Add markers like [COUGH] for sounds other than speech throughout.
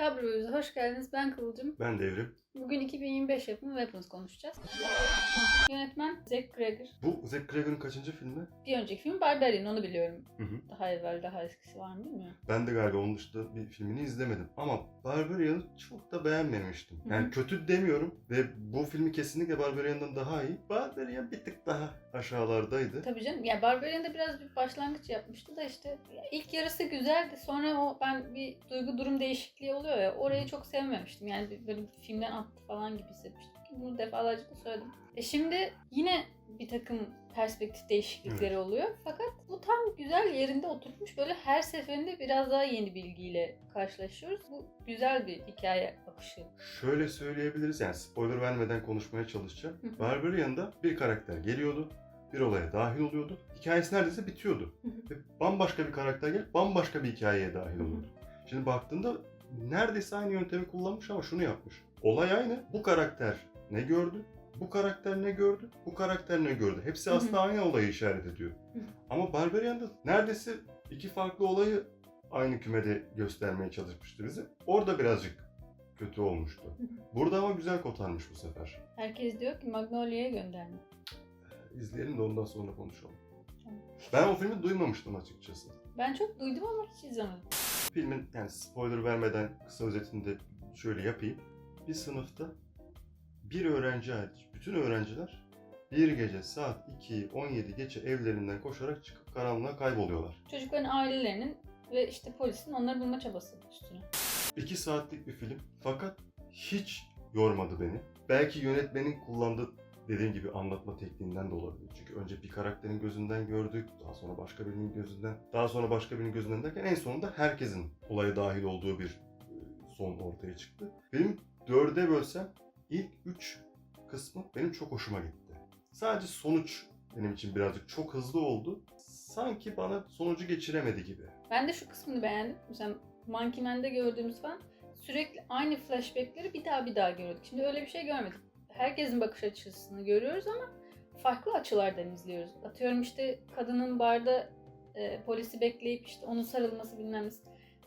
Kabrio'ya hoş geldiniz. Ben Kıvılcım. Ben devrim. Bugün 2025 yapımı Weapons konuşacağız. Yönetmen Zack Greger. Bu Zack Greger'ın kaçıncı filmi? Bir önceki film Barbarian onu biliyorum. Hı hı. Daha evvel daha eskisi var mı bilmiyorum. Ben de galiba onun dışında bir filmini izlemedim. Ama Barbarian'ı çok da beğenmemiştim. Yani Hı hı. kötü demiyorum ve bu filmi kesinlikle Barbarian'dan daha iyi. Barbarian bir tık daha aşağılardaydı. Tabii canım. Ya Barbarian'da biraz bir başlangıç yapmıştı da işte ilk yarısı güzeldi. Sonra o ben bir duygu durum değişikliği oluyor ya. Orayı çok sevmemiştim. Yani böyle bir filmden attı falan gibi hissetmiştim. Bunu defalarca da söyledim. E şimdi yine bir takım perspektif değişiklikleri oluyor. Fakat bu tam güzel yerinde oturtmuş. Böyle her seferinde biraz daha yeni bilgiyle karşılaşıyoruz. Bu güzel bir hikaye akışı. Şöyle söyleyebiliriz yani spoiler vermeden konuşmaya çalışacağım. Barbarian'da bir karakter geliyordu. Bir olaya dahil oluyordu. Hikayesi neredeyse bitiyordu. Ve bambaşka bir karakter gelip bambaşka bir hikayeye dahil oluyordu. Şimdi baktığında neredeyse aynı yöntemi kullanmış ama şunu yapmış. Olay aynı. Bu karakter ne gördü? Bu karakter ne gördü? Bu karakter ne gördü? Hepsi aslında aynı olayı işaret ediyor. Ama Barbarian'da neredeyse iki farklı olayı aynı kümede göstermeye çalışmıştı bize. Orada birazcık kötü olmuştu. Burada ama güzel kotarmış bu sefer. Herkes diyor ki Magnolia'ya gönderme. İzleyelim de ondan sonra konuşalım. Ben o filmi duymamıştım açıkçası. Ben çok duydum ama hiç izlemedim. Filmin yani spoiler vermeden kısa özetini de şöyle yapayım. Bir sınıfta bir öğrenci hariç bütün öğrenciler bir gece saat 2'yi 17 geçe evlerinden koşarak çıkıp karanlığa kayboluyorlar. Çocukların ailelerinin ve işte polisin onları bulma çabası üstüne. 2 saatlik bir film fakat hiç yormadı beni. Belki yönetmenin kullandığı dediğim gibi anlatma tekniğinden de olabilir. Çünkü önce bir karakterin gözünden gördük, daha sonra başka birinin gözünden, daha sonra başka birinin gözünden derken en sonunda herkesin olaya dahil olduğu bir e, son ortaya çıktı. Benim dörde bölsem ilk üç kısmı benim çok hoşuma gitti. Sadece sonuç benim için birazcık çok hızlı oldu. Sanki bana sonucu geçiremedi gibi. Ben de şu kısmını beğendim. Mesela Monkey Man'de gördüğümüz falan sürekli aynı flashbackleri bir daha bir daha görüyorduk. Şimdi öyle bir şey görmedik. Herkesin bakış açısını görüyoruz ama farklı açılardan izliyoruz. Atıyorum işte kadının barda e, polisi bekleyip işte onun sarılması bilmem.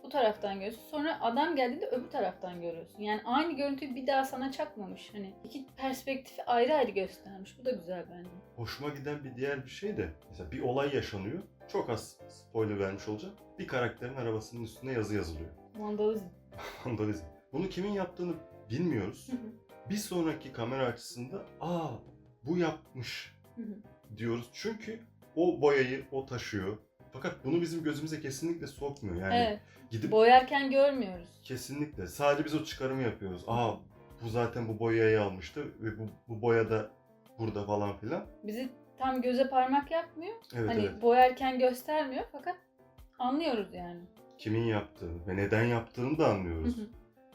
Bu taraftan görüyorsun. Sonra adam geldiğinde öbür taraftan görüyorsun. Yani aynı görüntüyü bir daha sana çakmamış. Hani iki perspektifi ayrı ayrı göstermiş. Bu da güzel bence. Hoşuma giden bir diğer bir şey de mesela bir olay yaşanıyor. Çok az spoiler vermiş olacağım. Bir karakterin arabasının üstüne yazı yazılıyor. Vandalizm. [LAUGHS] Vandalizm. Bunu kimin yaptığını bilmiyoruz. Hı hı. Bir sonraki kamera açısında aa bu yapmış diyoruz. Çünkü o boyayı o taşıyor. Fakat bunu bizim gözümüze kesinlikle sokmuyor. Yani evet. gidip Boyarken görmüyoruz. kesinlikle sadece biz o çıkarımı yapıyoruz. Aa bu zaten bu boyayı almıştı ve bu, bu boya da burada falan filan. Bizi tam göze parmak yapmıyor. Evet hani evet. boyarken göstermiyor fakat anlıyoruz yani. Kimin yaptığını ve neden yaptığını da Hı anlıyoruz. hı.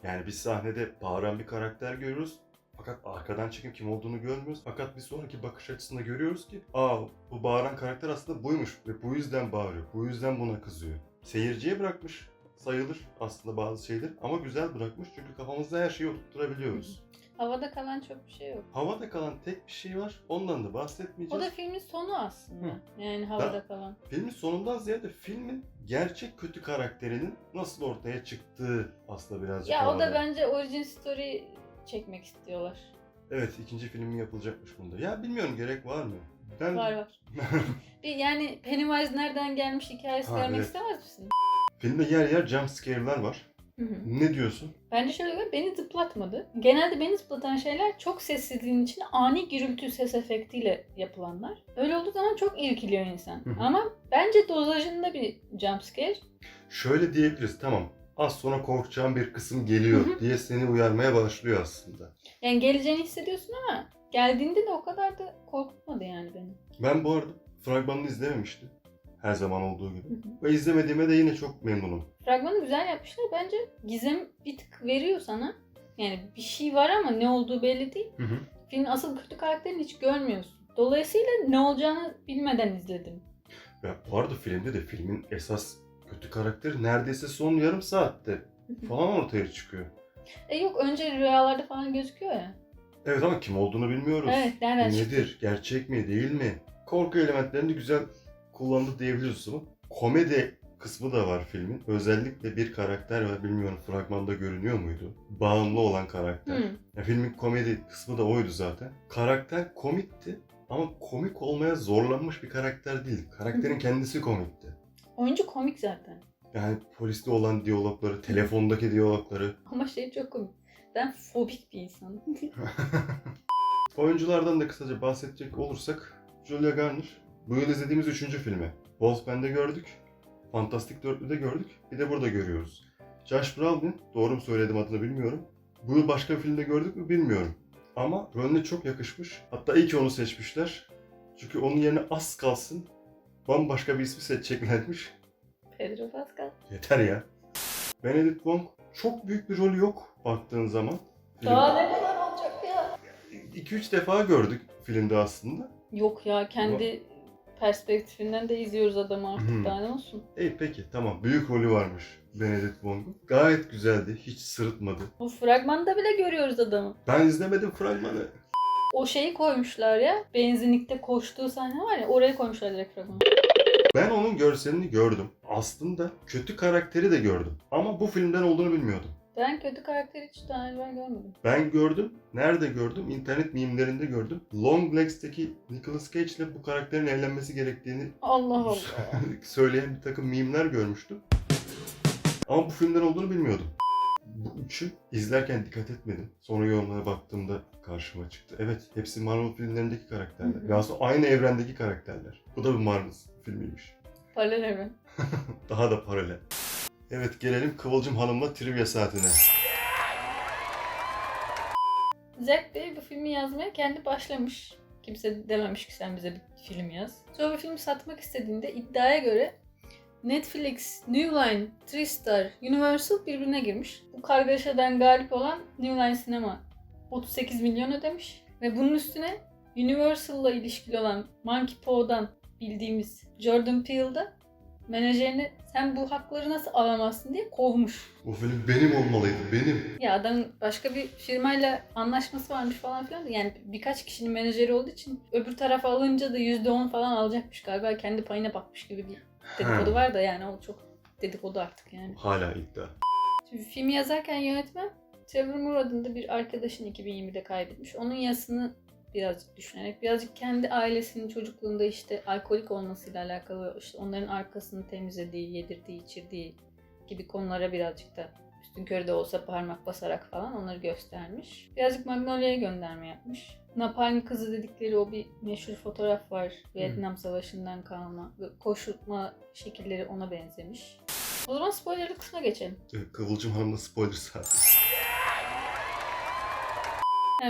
Yani biz sahnede bağıran bir karakter görüyoruz. Fakat arkadan çekim kim olduğunu görmüyoruz. Fakat bir sonraki bakış açısında görüyoruz ki aa bu bağıran karakter aslında buymuş ve bu yüzden bağırıyor. Bu yüzden buna kızıyor. Seyirciye bırakmış sayılır aslında bazı şeyler ama güzel bırakmış çünkü kafamızda her şeyi oturtturabiliyoruz. Havada kalan çok bir şey yok. Havada kalan tek bir şey var. Ondan da bahsetmeyeceğiz. O da filmin sonu aslında. Hı. Yani havada kalan. Filmin sonundan ziyade filmin gerçek kötü karakterinin nasıl ortaya çıktığı aslında birazcık Ya o da bence origin story çekmek istiyorlar. Evet ikinci filmi yapılacakmış bunda. Ya bilmiyorum gerek var mı? Ben Var var. [LAUGHS] Bir yani Pennywise nereden gelmiş hikayesi Ha, görmek evet. istemez misin? Filmde yer yer jump scare'lar var. Hı hı. Ne diyorsun? Bence şöyle bir beni zıplatmadı. Genelde beni zıplatan şeyler çok sessizliğin içinde ani gürültü ses efektiyle yapılanlar. Öyle olduğu zaman çok irkiliyor insan. Hı hı. Ama bence dozajında bir jumpscare. Şöyle diyebiliriz tamam. Az sonra korkacağım bir kısım geliyor Hı hı. diye seni uyarmaya başlıyor aslında. Yani geleceğini hissediyorsun ama geldiğinde de o kadar da korkutmadı yani beni. Ben bu arada fragmanını izlememiştim. Her zaman olduğu gibi. Hı hı. Ve izlemediğime de yine çok memnunum. Fragmanı güzel yapmışlar. Bence gizem bir tık veriyor sana. Yani bir şey var ama ne olduğu belli değil. Hı hı. Filmin asıl kötü karakterini hiç görmüyorsun. Dolayısıyla ne olacağını bilmeden izledim. Ve bu arada filmde de filmin esas kötü karakteri neredeyse son yarım saatte falan ortaya çıkıyor. E yok önce rüyalarda falan gözüküyor ya. Evet ama kim olduğunu bilmiyoruz. Evet nereden çıktı? Nedir? Gerçek mi? Değil mi? Korku elementlerini güzel kullandı diyebiliriz ama komedi kısmı da var filmin. Özellikle bir karakter var. Bilmiyorum fragmanda görünüyor muydu? Bağımlı olan karakter. Hı. Ya filmin komedi kısmı da oydu zaten. Karakter komikti ama komik olmaya zorlanmış bir karakter değil. Karakterin kendisi komikti. Oyuncu komik zaten. Yani poliste olan diyalogları, telefondaki diyalogları. Ama şey çok komik. Ben fobik bir insanım. [LAUGHS] Oyunculardan da kısaca bahsedecek olursak Julia Garner bu yıl izlediğimiz üçüncü filmi. Wolfman'de gördük, Fantastic Dörtlü'de gördük, bir de burada görüyoruz. Josh Brolin, doğru mu söyledim adını bilmiyorum. Bu yıl başka bir filmde gördük mü bilmiyorum. Ama rolüne çok yakışmış. Hatta iyi ki onu seçmişler. Çünkü onun yerine az kalsın bambaşka bir ismi seçeceklermiş. Pedro Pascal. Yeter ya. Benedict Wong çok büyük bir rolü yok baktığın zaman. Daha ne kadar olacak ya? 2-3 defa gördük filmde aslında. Yok ya kendi perspektifinden de izliyoruz adamı artık Hmm. daha ne olsun. İyi peki tamam. Büyük rolü varmış Benedict Wong'un. Gayet güzeldi. Hiç sırıtmadı. Bu fragmanda bile görüyoruz adamı. Ben izlemedim fragmanı. O şeyi koymuşlar ya. Benzinlikte koştuğu sahne var ya oraya koymuşlar direkt fragmanı. Ben onun görselini gördüm. Aslında kötü karakteri de gördüm. Ama bu filmden olduğunu bilmiyordum. Ben kötü karakteri hiç daha evvel görmedim. Ben gördüm. Nerede gördüm? İnternet mimlerinde gördüm. Long Legs'teki Nicolas Cage ile bu karakterin evlenmesi gerektiğini Allah [LAUGHS] Allah. söyleyen bir takım mimler görmüştüm. Ama bu filmden olduğunu bilmiyordum. Bu üçü izlerken dikkat etmedim. Sonra yorumlara baktığımda karşıma çıktı. Evet, hepsi Marvel filmlerindeki karakterler. Hı aslında aynı evrendeki karakterler. Bu da bir Marvel filmiymiş. Paralel evren. [LAUGHS] Daha da paralel. Evet, gelelim Kıvılcım Hanım'la trivia saatine. Zack Bey bu filmi yazmaya kendi başlamış. Kimse dememiş ki sen bize bir film yaz. Sonra bu filmi satmak istediğinde iddiaya göre Netflix, New Line, TriStar, Universal birbirine girmiş. Bu kargaşadan galip olan New Line Sinema 38 milyon ödemiş. Ve bunun üstüne Universal'la ilişkili olan Monkey Paw'dan bildiğimiz Jordan Peele'da menajerini sen bu hakları nasıl alamazsın diye kovmuş. Bu film benim olmalıydı, benim. Ya adamın başka bir firmayla anlaşması varmış falan filan. da Yani birkaç kişinin menajeri olduğu için öbür tarafa alınca da %10 falan alacakmış galiba. Kendi payına bakmış gibi bir dedikodu var da yani o çok dedikodu artık yani. Hala iddia. Şimdi filmi yazarken yönetmen Trevor Moore adında bir arkadaşını 2020'de kaybetmiş. Onun yasını birazcık düşünerek, birazcık kendi ailesinin çocukluğunda işte alkolik olmasıyla alakalı, işte onların arkasını temizlediği, yedirdiği, içirdiği gibi konulara birazcık da üstün körü de olsa parmak basarak falan onları göstermiş. Birazcık Magnolia'ya gönderme yapmış. Napalm kızı dedikleri o bir meşhur fotoğraf var. Vietnam Savaşı'ndan kalma. Ve Koşulma şekilleri ona benzemiş. O zaman spoilerlı kısma geçelim. Evet, Kıvılcım Hanım'la spoiler saati.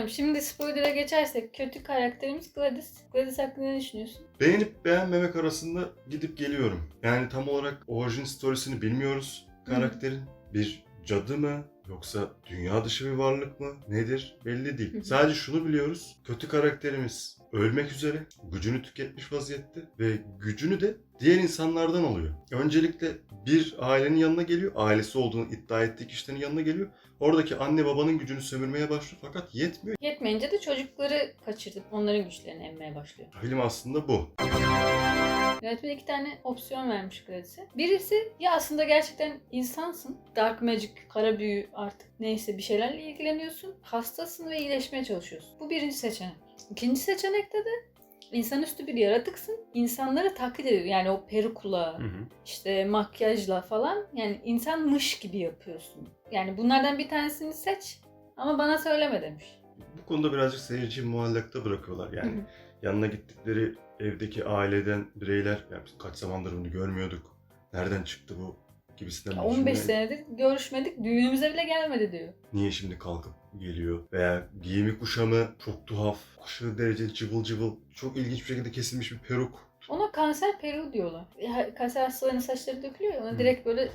Şimdi spoiler'a geçersek kötü karakterimiz Gladys. Gladys hakkında ne düşünüyorsun? Beğenip beğenmemek arasında gidip geliyorum. Yani tam olarak orijin storiesini bilmiyoruz karakterin. Bir cadı mı yoksa dünya dışı bir varlık mı nedir belli değil. Sadece şunu biliyoruz. Kötü karakterimiz ölmek üzere, gücünü tüketmiş vaziyette ve gücünü de diğer insanlardan alıyor. Öncelikle bir ailenin yanına geliyor. Ailesi olduğunu iddia ettiği kişilerin yanına geliyor. Oradaki anne babanın gücünü sömürmeye başlıyor fakat yetmiyor. Yetmeyince de çocukları kaçırtıp onların güçlerini emmeye başlıyor. Film aslında bu. Yönetmen iki tane opsiyon vermiş Gladys'e. Birisi ya aslında gerçekten insansın. Dark Magic, kara büyü artık neyse bir şeylerle ilgileniyorsun. Hastasın ve iyileşmeye çalışıyorsun. Bu birinci seçenek. İkinci seçenekte de insanüstü bir yaratıksın. İnsanları taklit ediyor. Yani o perukla, işte makyajla falan yani insanmış gibi yapıyorsun. Yani bunlardan bir tanesini seç ama bana söyleme demiş. Bu konuda birazcık seyirciyi muallakta bırakıyorlar. Yani Hı hı. yanına gittikleri evdeki aileden bireyler yani biz kaç zamandır bunu görmüyorduk. Nereden çıktı bu gibisinden Ya bir 15 cümle. senedir görüşmedik, düğünümüze bile gelmedi diyor. Niye şimdi kalkıp geliyor? Veya giyimi kuşamı çok tuhaf. Aşırı derece cıvıl cıvıl. Çok ilginç bir şekilde kesilmiş bir peruk. Ona kanser peruğu diyorlar. Ya, kanser hastalarının saçları dökülüyor ya, ona Hı. direkt böyle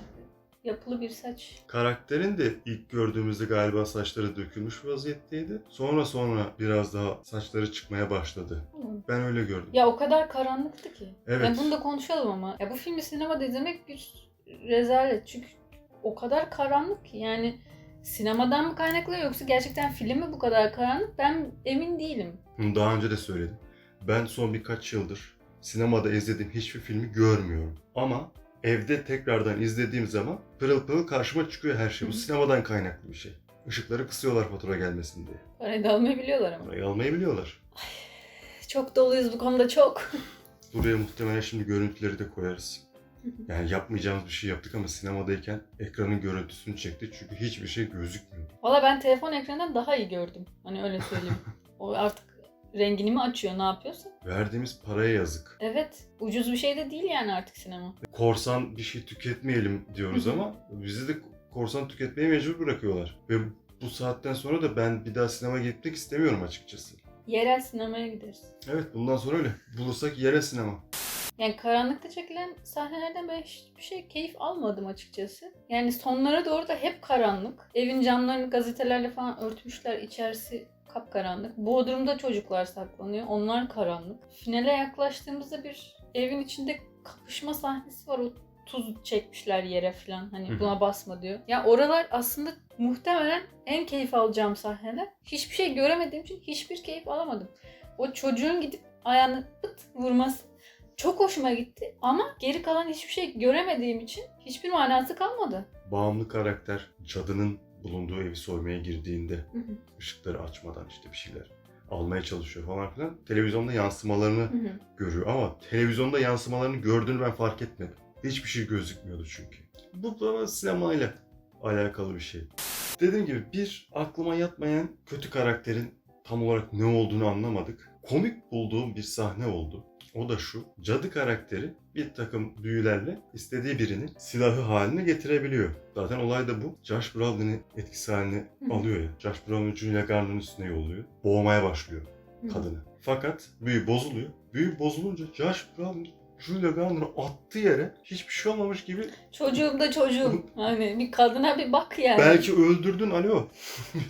yapılı bir saç. Karakterin de ilk gördüğümüzde galiba saçları dökülmüş vaziyetteydi. Sonra sonra biraz daha saçları çıkmaya başladı. Ben öyle gördüm. Ya o kadar karanlıktı ki. Evet. Ya bunu da konuşalım ama. Ya bu filmi sinemada izlemek bir rezalet. Çünkü o kadar karanlık ki. Yani sinemadan mı kaynaklı yoksa gerçekten film mi bu kadar karanlık? Ben emin değilim. Bunu daha önce de söyledim. Ben son birkaç yıldır sinemada izlediğim hiçbir filmi görmüyorum. Ama evde tekrardan izlediğim zaman pırıl pırıl karşıma çıkıyor her şey. Bu sinemadan kaynaklı bir şey. Işıkları kısıyorlar fatura gelmesin diye. Parayı da almayı biliyorlar ama. Parayı almayı biliyorlar. Çok doluyuz bu konuda çok. Buraya muhtemelen şimdi görüntüleri de koyarız. [LAUGHS] Yani yapmayacağımız bir şey yaptık ama sinemadayken ekranın görüntüsünü çektik çünkü hiçbir şey gözükmüyor. Valla ben telefon ekranından daha iyi gördüm. Hani öyle söyleyeyim. [LAUGHS] o artık rengini mi açıyor ne yapıyorsa. Verdiğimiz paraya yazık. Evet ucuz bir şey de değil yani artık sinema. Korsan bir şey tüketmeyelim diyoruz ama bizi de korsan tüketmeye mecbur bırakıyorlar. Ve bu saatten sonra da ben bir daha sinemaya gitmek istemiyorum açıkçası. Yerel sinemaya gideriz. Evet bundan sonra öyle. Bulursak yere sinema. Yani karanlıkta çekilen sahnelerden ben hiçbir şey keyif almadım açıkçası. Yani sonlara doğru da hep karanlık. Evin camlarını gazetelerle falan örtmüşler. içerisi kapkaranlık. Bodrumda çocuklar saklanıyor. Onlar karanlık. Finale yaklaştığımızda bir evin içinde kapışma sahnesi var. O tuz çekmişler yere falan. Hani buna basma diyor. Ya oralar aslında muhtemelen en keyif alacağım sahneler. Hiçbir şey göremediğim için hiçbir keyif alamadım. O çocuğun gidip ayağını pıt vurması çok hoşuma gitti ama geri kalan hiçbir şey göremediğim için hiçbir manası kalmadı. Bağımlı karakter cadının bulunduğu evi soymaya girdiğinde Hı hı, ışıkları açmadan işte bir şeyler almaya çalışıyor falan filan. Televizyonda yansımalarını hı hı. görüyor ama televizyonda yansımalarını gördüğünü ben fark etmedim. Hiçbir şey gözükmüyordu çünkü. Bu bana sinemayla alakalı bir şey. Dediğim gibi bir aklıma yatmayan kötü karakterin tam olarak ne olduğunu anlamadık. Komik bulduğum bir sahne oldu. O da şu. Cadı karakteri bir takım büyülerle istediği birini silahı haline getirebiliyor. Zaten olay da bu. Josh Brolin'in etkisi haline alıyor ya. Josh Brolin Julia Garner'ın üstüne yolluyor. Boğmaya başlıyor kadını. Fakat büyü bozuluyor. Büyü bozulunca Josh Brolin Julia Garner'ı attığı yere hiçbir şey olmamış gibi Çocuğum da çocuğum. [LAUGHS] Hani bir kadına bir bak yani. belki öldürdün alo.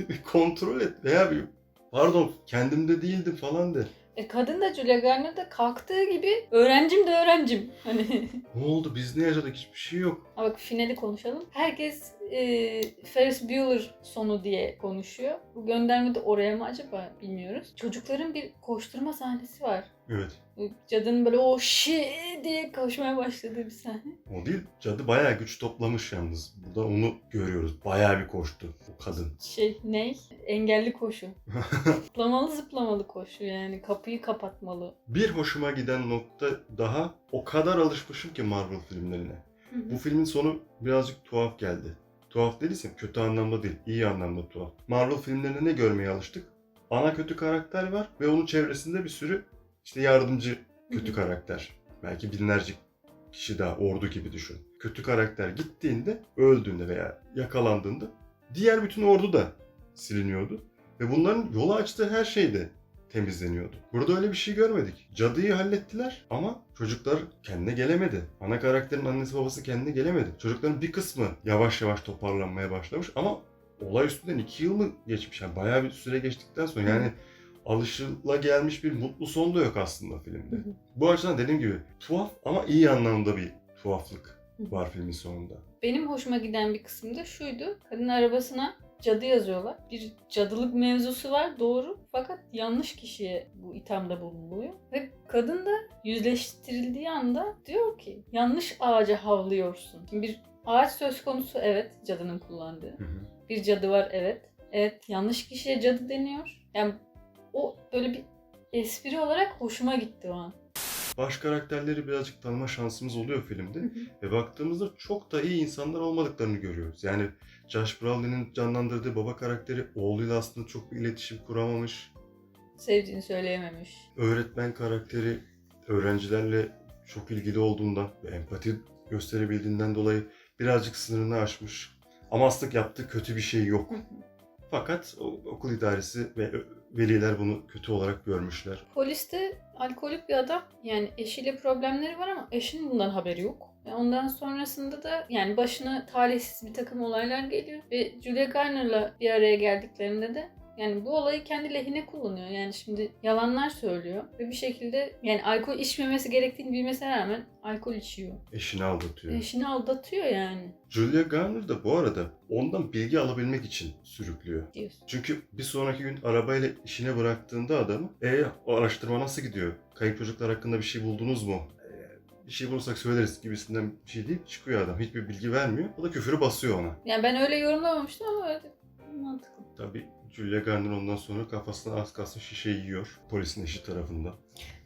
bir [LAUGHS] kontrol et veya bir pardon kendimde değildim falan de. E, kadın da Julia Garner da kalktığı gibi öğrencim de öğrencim. Hani Ne oldu biz ne yaşadık hiçbir şey yok. Ama bak finali konuşalım. Herkes e, Ferris Bueller sonu diye konuşuyor. Bu gönderme de oraya mı acaba bilmiyoruz. Çocukların bir koşturma sahnesi var. Evet. Cadının böyle o şi diye koşmaya başladığı bir sahne. O değil. Cadı bayağı güç toplamış yalnız. Burada onu görüyoruz. Bayağı bir koştu o kadın. Şey ne? Engelli koşu. [LAUGHS] Zıplamalı zıplamalı koşu yani. Kapıyı kapatmalı. bir hoşuma giden nokta daha o kadar alışmışım ki Marvel filmlerine. Bu filmin sonu birazcık tuhaf geldi. Tuhaf değilse kötü anlamda değil, iyi anlamda tuhaf. Marvel filmlerinde ne görmeye alıştık? Ana kötü karakter var ve onun çevresinde bir sürü işte yardımcı kötü karakter. Belki binlerce kişi daha ordu gibi düşün. Kötü karakter gittiğinde, öldüğünde veya yakalandığında diğer bütün ordu da siliniyordu. Ve bunların yolu açtığı her şey de temizleniyordu. Burada öyle bir şey görmedik. Cadıyı hallettiler ama çocuklar kendine gelemedi. Ana karakterin annesi babası kendine gelemedi. Çocukların bir kısmı yavaş yavaş toparlanmaya başlamış ama olay üstünden iki yıl mı geçmiş? Yani bayağı bir süre geçtikten sonra yani alışıla gelmiş bir mutlu son da yok aslında filmde. Bu açıdan dediğim gibi tuhaf ama iyi anlamda bir tuhaflık var filmin sonunda. Benim hoşuma giden bir kısım da şuydu. Kadın arabasına cadı yazıyorlar. Bir cadılık mevzusu var doğru. Fakat yanlış kişiye bu ithamda bulunuluyor. Ve kadın da yüzleştirildiği anda diyor ki yanlış ağaca havlıyorsun. Şimdi bir ağaç söz konusu evet cadının kullandığı. Hı hı. Bir cadı var evet. Evet yanlış kişiye cadı deniyor. Yani o böyle bir espri olarak hoşuma gitti o an. Baş karakterleri birazcık tanıma şansımız oluyor filmde. Ve baktığımızda çok da iyi insanlar olmadıklarını görüyoruz. Yani Josh Brolin'in canlandırdığı baba karakteri oğluyla aslında çok bir iletişim kuramamış. Sevdiğini söyleyememiş. Öğretmen karakteri öğrencilerle çok ilgili olduğundan ve empati gösterebildiğinden dolayı birazcık sınırını aşmış. Ama aslında yaptığı kötü bir şey yok. Fakat okul idaresi ve veliler bunu kötü olarak görmüşler. Polis de alkolik bir adam. Yani eşiyle problemleri var ama eşinin bundan haberi yok. Ve ondan sonrasında da yani başına talihsiz bir takım olaylar geliyor. Ve Julia Garner'la bir araya geldiklerinde de yani bu olayı kendi lehine kullanıyor. Yani şimdi yalanlar söylüyor. Ve bir şekilde yani alkol içmemesi gerektiğini bilmesine rağmen alkol içiyor. Eşini aldatıyor. Eşini aldatıyor yani Julia Garner da bu arada ondan bilgi alabilmek için sürüklüyor. diyorsun. Çünkü bir sonraki gün arabayla işine bıraktığında adamı e o araştırma nasıl gidiyor? Kayıp çocuklar hakkında bir şey buldunuz mu? "E, bir şey bulursak söyleriz gibisinden bir şey değil. Çıkıyor adam. Hiçbir bilgi vermiyor. O da küfürü basıyor ona. Yani ben öyle yorumlamamıştım ama öyle mantıklı. Tabii Julia Garner ondan sonra kafasına az kalsın şişe yiyor. Polisin eşi tarafından.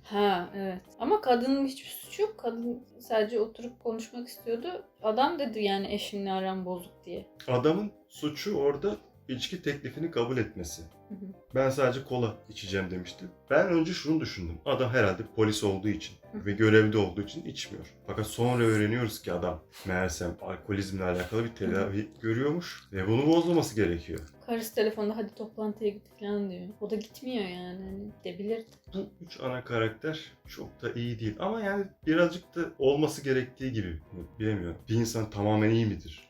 Ha evet. Ama kadının hiçbir suçu yok. Kadın sadece oturup konuşmak istiyordu. Adam dedi yani eşimle aram bozuk diye. Adamın suçu orada içki teklifini kabul etmesi. Hı hı. Ben sadece kola içeceğim demişti. Ben önce şunu düşündüm. Adam herhalde polis olduğu için Hı. ve görevde olduğu için içmiyor. Fakat sonra öğreniyoruz ki adam meğersem alkolizmle alakalı bir tedavi görüyormuş ve bunu bozmaması gerekiyor. Karısı telefonda hadi toplantıya git falan diyor. O da gitmiyor yani. Hani gidebilirdi. Bu üç ana karakter çok da iyi değil ama yani birazcık da olması gerektiği gibi bilemiyorum. Bir insan tamamen iyi midir?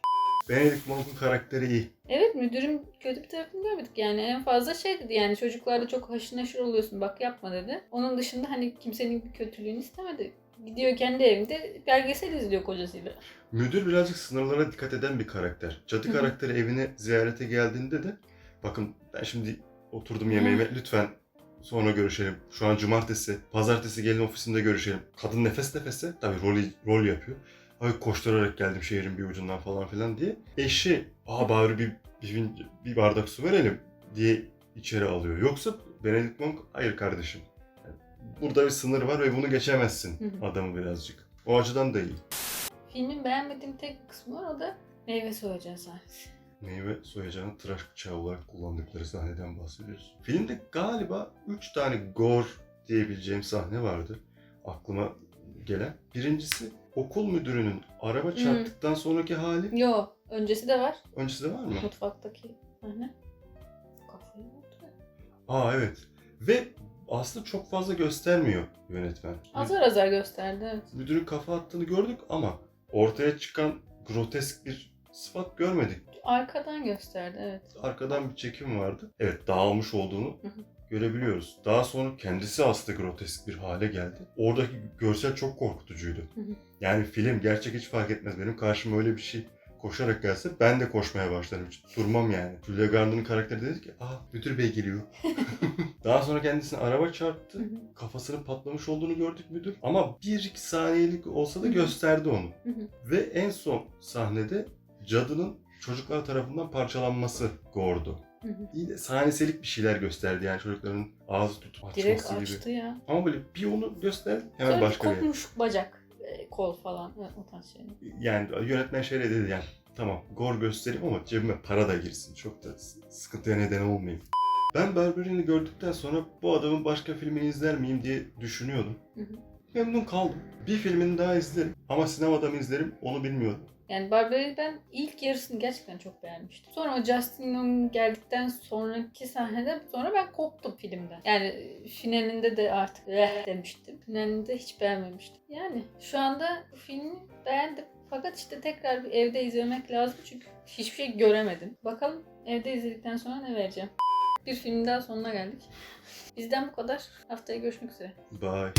Benedict Monck'un karakteri iyi. Evet müdürün kötü bir tarafını görmedik yani en fazla şey dedi yani çocuklarla çok haşır neşir oluyorsun bak yapma dedi. Onun dışında hani kimsenin bir kötülüğünü istemedi. Gidiyor kendi evinde belgesel izliyor kocasıyla. Müdür birazcık sınırlara dikkat eden bir karakter. Cadı karakteri evine ziyarete geldiğinde de bakın ben şimdi oturdum yemeğime lütfen sonra görüşelim. Şu an cumartesi, pazartesi gelin ofisimde görüşelim. Kadın nefes nefese tabii rol, rol yapıyor. Ay koşturarak geldim şehrin bir ucundan falan filan diye. Eşi aa bari bir, bir, bir bardak su verelim diye içeri alıyor. Yoksa Benedict Monk hayır kardeşim. Yani burada bir sınır var ve bunu geçemezsin adamı birazcık. O açıdan da iyi. Filmin beğenmediğim tek kısmı var o da meyve soyacağı sahnesi. meyve soyacağını tıraş bıçağı olarak kullandıkları sahneden bahsediyoruz. Filmde galiba 3 tane gore diyebileceğim sahne vardı aklıma gelen. Birincisi okul müdürünün araba çarptıktan sonraki hali. Yo öncesi de var. Öncesi de var mı? Mutfaktaki sahne. Kafayı vurdu. Aa evet. Ve aslında çok fazla göstermiyor yönetmen. Azar azar gösterdi evet. Müdürün kafa attığını gördük ama ortaya çıkan grotesk bir sıfat görmedik. Arkadan gösterdi evet. arkadan bir çekim vardı. Evet dağılmış olduğunu Hı hı. Görebiliyoruz. Daha sonra kendisi aslında grotesk bir hale geldi. Oradaki görsel çok korkutucuydu. Hı hı. Yani film gerçek hiç fark etmez. Benim karşıma öyle bir şey koşarak gelse ben de koşmaya başlarım. Hiç durmam yani. Julia Garner'ın karakteri dedi ki aa müdür bey geliyor. [LAUGHS] Daha sonra kendisine araba çarptı. Hı hı. Kafasının patlamış olduğunu gördük müdür. Ama bir iki saniyelik olsa da Hı hı. gösterdi onu. Hı hı. Ve en son sahnede cadının çocuklar tarafından parçalanması gordu. Hı hı. Yine sahneselik bir şeyler gösterdi yani çocukların ağzı tutup Direkt açması gibi. açtı ya. Ama böyle bir onu gösterdi hemen Sonra bir başka bir kopmuş bacak, e, kol falan evet, o tarz şeyler. Yani yönetmen şöyle dedi yani tamam gor göstereyim ama cebime para da girsin. Çok da sıkıntıya neden olmayayım. Ben Barberini gördükten sonra bu adamın başka filmini izler miyim diye düşünüyordum. Hı hı. Memnun kaldım. Bir filmini daha izlerim ama sinemada mı izlerim onu bilmiyorum. Yani Barbarian'ı ben ilk yarısını gerçekten çok beğenmiştim. Sonra o Justin Long geldikten sonraki sahnede sonra ben koptum filmden. Yani e, finalinde de artık eh demiştim. Finalinde hiç beğenmemiştim. Yani şu anda bu filmi beğendim. Fakat işte tekrar bir evde izlemek lazım çünkü hiçbir şey göremedim. Bakalım evde izledikten sonra ne vereceğim. Bir filmin daha sonuna geldik. Bizden bu kadar. Haftaya görüşmek üzere. Bye.